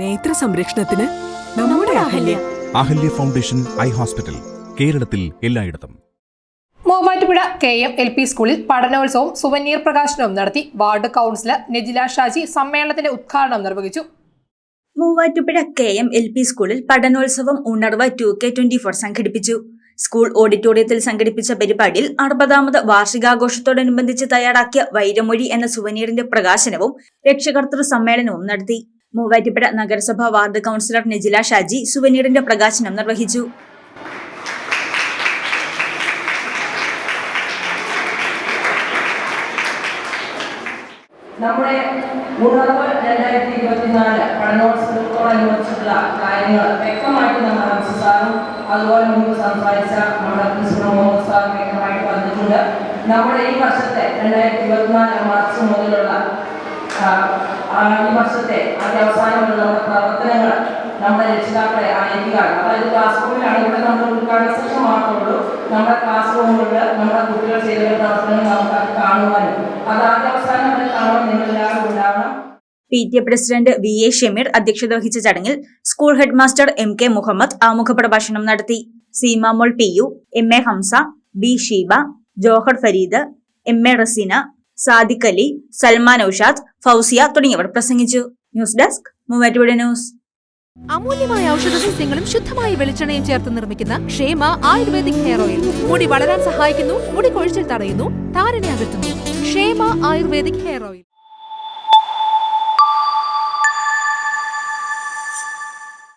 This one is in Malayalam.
നേത്ര സംരക്ഷണത്തിന് നമ്മുടെ Ahalya. Ahalya. Foundation eye hospital കേരളത്തിൽ എല്ലായിടത്തും. Muvattupuzha K M L P സ്കൂളിൽ പഠനോത്സവവും സുവനീർ പ്രകാശനവും നടത്തി വാർഡ് കൗൺസിലർ നെജില ഷാജി സമ്മേളനത്തിന്റെ ഉദ്ഘാടനം നിർവഹിച്ചു. Muvattupuzha K M L P സ്കൂളിൽ പഠനോത്സവം Unarva two K twenty four സംഘടിപ്പിച്ചു. സ്കൂൾ ഓഡിറ്റോറിയത്തിൽ സംഘടിപ്പിച്ച പരിപാടിയിൽ അറുപതാമത് വാർഷികാഘോഷത്തോടനുബന്ധിച്ച് തയ്യാറാക്കിയ വൈരമൊഴി എന്ന സുവനീറിന്റെ പ്രകാശനവും രക്ഷകർത്തൃ സമ്മേളനവും നടത്തി. മൂവാറ്റുപുഴ നഗരസഭാ വാർഡ് കൗൺസിലർ നെജില ഷാജി സുവനീറിന്റെ പ്രകാശനം നിർവഹിച്ചു. നമ്മുടെ ഉണർവ് രണ്ടായിരത്തി ഇരുപത്തിനാല് പഠനോത്സവത്തോടനുബന്ധിച്ചുള്ള കാര്യങ്ങൾ വ്യക്തമായിട്ട് നമ്മുടെ സാറും അതുപോലെ മുമ്പ് സംസാരിച്ച നമ്മുടെ പ്രിൻസിപ്പൽ മുഹമ്മദ് വ്യക്തമായിട്ട് പറഞ്ഞിട്ടുണ്ട്. നമ്മുടെ ഈ വർഷത്തെ രണ്ടായിരത്തി ഇരുപത്തിനാല് മാർച്ച് മുതലുള്ള ആ, ഈ വർഷത്തെ ആദ്യ അവസാനമുള്ള നമ്മുടെ പ്രവർത്തനങ്ങൾ നമ്മുടെ രക്ഷിതാക്കളെ അറിയിക്കുകയാണ്. അതായത് ക്ലാസ് റൂമിലാണ് ഇവിടെ നമ്മൾ ഉദ്ഘാടന സെഷൻ മാത്രമുള്ളൂ നമ്മുടെ ക്ലാസ് റൂമുകളിൽ നമ്മുടെ കുട്ടികൾ ചെയ്ത പ്രവർത്തനങ്ങൾ നമുക്ക് അത് കാണുവാനും അത് ആദ്യ അവസാനം വരെ കാണാൻ നിങ്ങളെല്ലാവരും ഉണ്ടാവണം. P T A president V A Shameer അധ്യക്ഷത വഹിച്ച ചടങ്ങിൽ school head master M K Muhammad ആമുഖ പ്രഭാഷണം നടത്തി. Seemamol P U M A Hamsa B Sheeba Johar Fareed M A Raseena Sadiq Ali Salman Aushad Fousiya തുടങ്ങിയവർ പ്രസംഗിച്ചു. News desk Muvattupuzha news. അമൂല്യമായ ഔഷധസസ്യങ്ങളും ശുദ്ധമായ വെളിച്ചെണ്ണയും ചേർത്ത് നിർമ്മിക്കുന്ന ക്ഷേമ ആയുർവേദിക് ഹെയർ ഓയിൽ. മുടി വളരാൻ സഹായിക്കുന്നു മുടി കൊഴിച്ചിൽ തടയുന്നു താരനെ അകറ്റുന്നു. ക്ഷേമ ആയുർവേദിക് ഹെയർ ഓയിൽ.